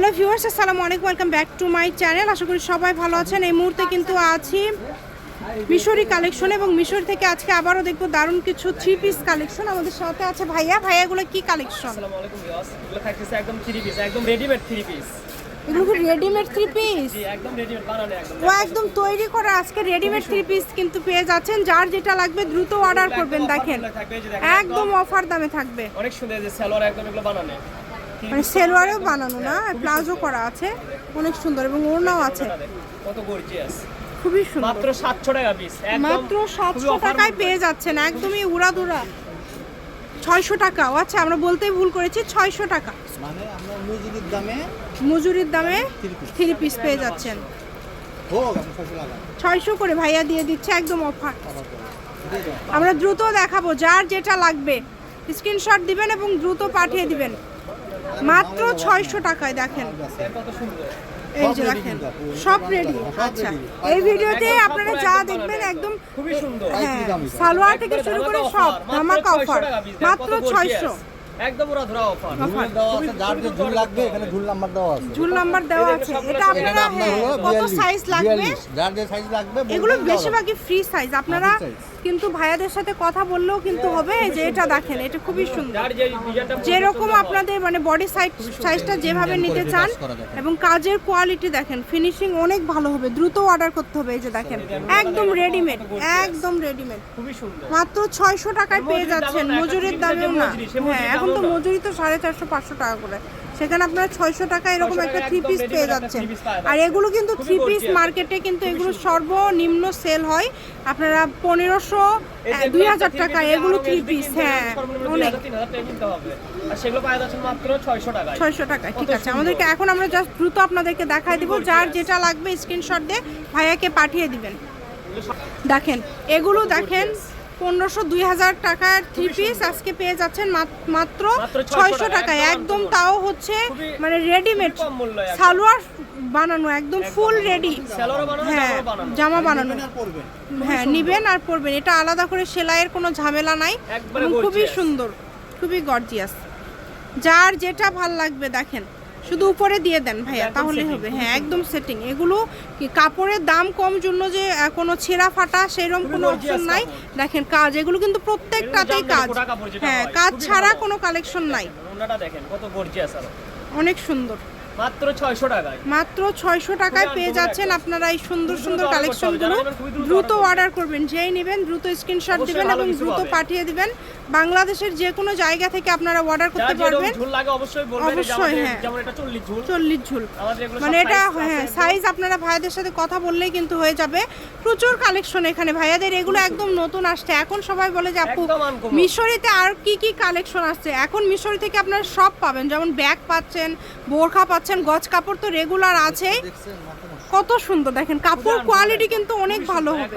Hello viewers আসসালামু আলাইকুম welcome back to my channel. আশা করি সবাই ভালো আছেন। এই মুহূর্তে কিন্তু আছি মিশরি কালেকশন এবং মিশর থেকে আজকে আবারও দেখব দারুণ কিছু থ্রি পিস কালেকশন আমাদের সাথে আছে। ভাইয়া ভাইয়াগুলো কি কালেকশন? একদম রেডিমেড থ্রি পিস এগুলো কি রেডিমেড থ্রি পিস ও একদম তৈরি করা আজকে রেডিমেড থ্রি পিস কিন্তু পেয়ে যাচ্ছেন। যার যেটা লাগবে দ্রুত অর্ডার করবেন দেখেন। একদম অফার দামে থাকবে। অনেক সুন্দর যে সালোয়ার একদম এগুলো বানানো। মানে সেলোয়ারেও বানানো না প্লাজো করা আছে অনেক সুন্দর এবং ওড়নাও আছে। কত গর্জিয়াস খুবই সুন্দর। মাত্র 700 টাকা পিস মাত্র খুবই সাতশো offer টাকায় মধ্যে। পেয়ে যাচ্ছেন একদমই উড়াদুরা ছয়শো টাকা ও আচ্ছা আমরা বলতেই ভুল করেছি ছয়শো টাকা। মানে আমরা মজুরির দামে মজুরির দামে পিস পেয়ে যাচ্ছেন। হোক ছয়শো করে ভাইয়া দিয়ে দিচ্ছে একদম অফার। আমরা দ্রুত দেখাবো যার যেটা লাগবে স্ক্রিনশট দিবেন এবং দ্রুত পাঠিয়ে দিবেন। মাত্র ছয়শো টাকায় দেখেন। এই যে দেখেন সব রেডি আচ্ছা এই ভিডিওতে আপনারা যা দেখবেন একদম হ্যাঁ সালোয়ার থেকে শুরু করে সব ধামাকা মাত্র অফার 600 টাকা piece, দেখেন মাত্র ছয়শো। একদম ওরা ধরা অফার দেওয়া আছে যার যে ঝুল লাগবে এখানে ঝুল নাম্বার দেওয়া আছে। ঝুল নাম্বার দেওয়া আছে। এটা আপনারা এখানে আপনার হ্যাঁ, হলো কত সাইজ লাগবে? যার যে সাইজ লাগবে এগুলো বেশিরভাগই ফ্রি সাইজ আপনারা কিন্তু ভাইয়াদের সাথে কথা বললেও কিন্তু হবে যে এটা দেখেন এটা খুবই সুন্দর। যার যে ডিজাইনটা যেরকম আপনাদের মানে বডি সাইজ সাইজটা যেভাবে নিতে চান। এবং কাজের কোয়ালিটি দেখেন ফিনিশিং অনেক ভালো হবে দ্রুত অর্ডার করতে হবে এই যে দেখেন। একদম রেডিমেড একদম রেডিমেড খুবই সুন্দর। মাত্র ছয়শো টাকায় পেয়ে যাচ্ছেন মজুরির দামেও না। হ্যাঁ মজুরির এখন তো মজুরি তো সাড়ে চারশো পাঁচশো টাকা করে। সেখানে আপনারা ছয়শো টাকা এরকম একটা থ্রি পিস পেয়ে যাচ্ছেন। আর এগুলো কিন্তু থ্রি পিস মার্কেটে কিন্তু এগুলো সর্বনিম্ন সেল হয়। আপনারা পনেরোশো দুই হাজার টাকা এগুলো থ্রি পিস হ্যাঁ অনেক। 2000 3000 টাকা কিনতে হবে। আর সেগুলো পাওয়া যাচ্ছে মাত্র 600 টাকায়। ছয়শো টাকায় ঠিক আছে। আমাদেরকে এখন আমরা জাস্ট দ্রুত আপনাদেরকে দেখায় দিব। যার যেটা লাগবে স্ক্রিনশট দিয়ে ভাইয়াকে পাঠিয়ে দিবেন। দেখেন এগুলো দেখেন পনেরোশো দুই হাজার টাকার থ্রি পিস আজকে পেয়ে যাচ্ছেন মাত- মাত্র মাত্র 600 ছয়শো টাকায়। একদম তাও হচ্ছে মানে রেডিমেড। সালোয়ার বানানো একদম ফুল রেডি হ্যাঁ জামা বানানো। হ্যাঁ নিবেন আর পরবেন। এটা আলাদা করে সেলাইয়ের কোনো ঝামেলা নাই খুবই সুন্দর খুবই গর্জিয়াস যার যেটা ভালো লাগবে দেখেন। শুধু উপরে দিয়ে দেন ভাইয়া তাহলে তাহলেই হবে। হ্যাঁ একদম সেটিং এগুলো কি কাপড়ের দাম কম জন্য যে কোনো ছেঁড়া ফাটা সেরকম কোনো অপশন নাই। দেখেন কাজ এগুলো কিন্তু প্রত্যেকটাতেই কাজ। হ্যাঁ কাজ ছাড়া কোনো কালেকশন নাই। দেখেন কত গর্জিয়াস অনেক সুন্দর। মাত্র 600 টাকায়। মাত্র ছয়শো টাকায় পেয়ে যাচ্ছেন আপনারা এই সুন্দর সুন্দর কালেকশনগুলো দ্রুত অর্ডার করবেন যেই নেবেন দ্রুত স্ক্রিনশট দিবেন এবং দ্রুত পাঠিয়ে দিবেন। বাংলাদেশের যে কোনো জায়গা থেকে আপনারা অর্ডার করতে পারবেন। ঝুল লাগে অবশ্যই বলবেন অবশ্যই, হ্যাঁ। যেমন এটা 40 ঝুল। চল্লিশ ঝুল। মানে এটা হ্যাঁ সাইজ আপনারা ভাইয়াদের সাথে কথা বললেই কিন্তু হয়ে যাবে। প্রচুর কালেকশন এখানে। ভাইয়াদের এগুলো একদম নতুন আসছে। এখন সবাই বলে যে আপু মিশরিতে আর কি কি কালেকশন আসছে? এখন মিশরি থেকে আপনারা সব পাবেন। যেমন ব্যাগ পাচ্ছেন বোরখা পাচ্ছেন গজ কাপড় তো রেগুলার আছে। কত সুন্দর দেখেন কাপড় কোয়ালিটি কিন্তু অনেক ভালো হবে।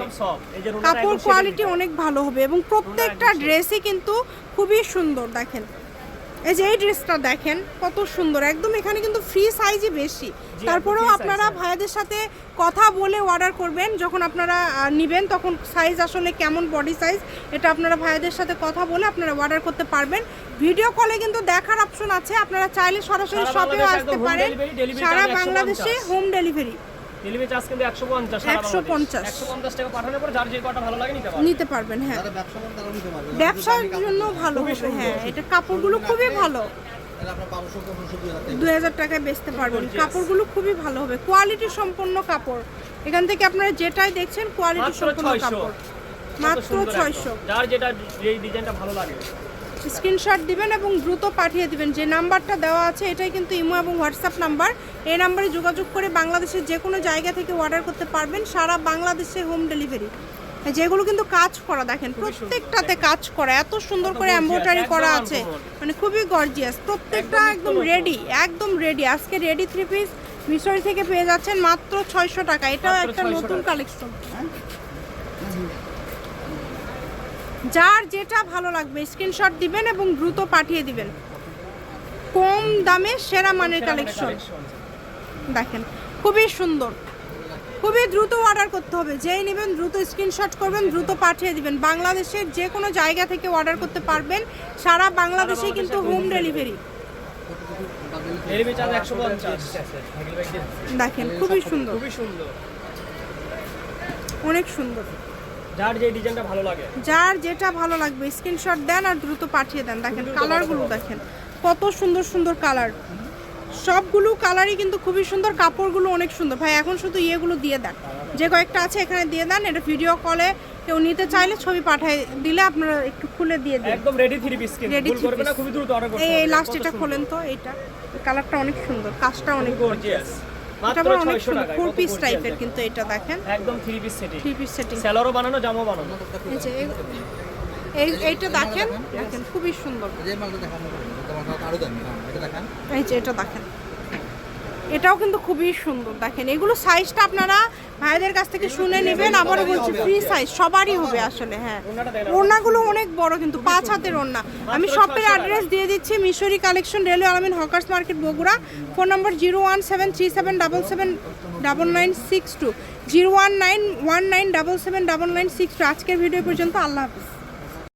কাপড় কোয়ালিটি অনেক ভালো হবে এবং প্রত্যেকটা ড্রেসই কিন্তু খুবই সুন্দর দেখেন। এই যে এই ড্রেসটা দেখেন কত সুন্দর। একদম এখানে কিন্তু ফ্রি সাইজই বেশি। তারপরেও আপনারা। ভাইয়াদের সাথে কথা বলে অর্ডার করবেন। যখন আপনারা নিবেন তখন সাইজ আসলে কেমন বডি সাইজ এটা আপনারা ভাইয়াদের সাথে কথা বলে আপনারা অর্ডার করতে পারবেন। ভিডিও কলে কিন্তু দেখার অপশন আছে। আপনারা চাইলে সরাসরি সারা শপেও আসতে পারেন। সারা বাংলাদেশে হোম ডেলিভারি ডেলিভারি চার্জ কিন্তু 150 সারা 150 150 টাকা পাঠানোর পর যার যে কটা ভালো লাগে নিতে পারবে। নিতে পারবেন হ্যাঁ। ব্যবসার জন্য ভালো হবে হ্যাঁ এটা কাপড়গুলো খুবই ভালো। দুই হাজার টাকায় বেচতে পারবেন। কাপড়গুলো খুবই ভালো হবে। কোয়ালিটি সম্পন্ন কাপড়। এখান থেকে আপনারা যেটাই দেখছেন কোয়ালিটি সম্পন্ন কাপড়। মাত্র ছয়শো। যার যেটা এই ডিজাইনটা ভালো লাগে। স্ক্রিনশট দিবেন এবং দ্রুত পাঠিয়ে দিবেন। যে নাম্বারটা দেওয়া আছে এটাই কিন্তু ইমো এবং হোয়াটসঅ্যাপ নাম্বার। এই নাম্বারে যোগাযোগ করে বাংলাদেশের যে কোনো জায়গা থেকে অর্ডার করতে পারবেন সারা বাংলাদেশে হোম ডেলিভারি যেগুলো কিন্তু কাজ করা দেখেন প্রত্যেকটাতে কাজ করা এত সুন্দর করে এমব্রয়ডারি করা আছে। মানে খুবই গর্জিয়াস প্রত্যেকটা একদম রেডি একদম রেডি আজকে রেডি থ্রি পিস মিশরি থেকে পেয়ে যাচ্ছেন মাত্র ছয়শো টাকা। এটাও একটা 600 নতুন। কালেকশন যার যেটা ভালো লাগবে স্ক্রিনশট দিবেন এবং দ্রুত পাঠিয়ে দিবেন। কম দামে সেরা মানের কালেকশন দেখেন খুবই সুন্দর। খুবই দ্রুত অর্ডার করতে হবে। যেই নেবেন দ্রুত স্ক্রিনশট করবেন দ্রুত পাঠিয়ে দিবেন। বাংলাদেশের যে কোনো জায়গা থেকে অর্ডার করতে পারবেন। সারা বাংলাদেশে কিন্তু হোম ডেলিভারি দেখেন খুবই সুন্দর। খুবই সুন্দর। অনেক সুন্দর। যার যে ডিজাইনটা ভালো লাগে। যার যেটা ভালো লাগবে স্ক্রিনশট দেন আর দ্রুত পাঠিয়ে দেন। দেখেন কালারগুলো দেখেন কত সুন্দর সুন্দর কালার সবগুলো কালারই কিন্তু খুবই সুন্দর কাপড়গুলো অনেক সুন্দর। ভাই এখন শুধু ইয়েগুলো দিয়ে দেন। যে কয়েকটা আছে এখানে দিয়ে দেন এটা ভিডিও কলে কেউ নিতে চাইলে ছবি পাঠিয়ে দিলে আপনারা একটু খুলে দিয়ে দিন। একদম রেডি থ্রি পিস কিন্তু করবে না piece। খুবই দ্রুত অর্ডার করতে এই লাস্ট এটা। খোলেন তো এইটা। কালারটা অনেক সুন্দর কাজটা অনেক গর্জিয়াস এটা মাত্র অনেক 600 সুন্দর টাকা ফোর পিস টাইপের কিন্তু এটা দেখেন। একদম three piece setting three piece setting সেলারও বানানো জামা বানানো। এই যে এই- এই এইটা দেখেন। দেখেন। খুবই সুন্দর। যে মালটা দেখানো তোমার কাছে আরও দামি হ্যাঁ এটা দেখান। এই যে এটা দেখেন। এটাও কিন্তু খুবই সুন্দর, দেখেন। এগুলো সাইজটা আপনারা ভাইদের কাছ থেকে শুনে নেবেন, আবারও বলছি ফ্রি সাইজ সবারই হবে আসলে হ্যাঁ। ওড়নাগুলো অনেক বড় কিন্তু, পাঁচ হাতের ওড়না। আমি শপের অ্যাড্রেস দিয়ে দিচ্ছি, Mishri collection railway Alamin hawkers market Bogura. Phone number zero one seven three seven double seven double nine six two zero one nine one nine double seven double nine six two আজকের video পর্যন্ত, আল্লাহ হাফিজ।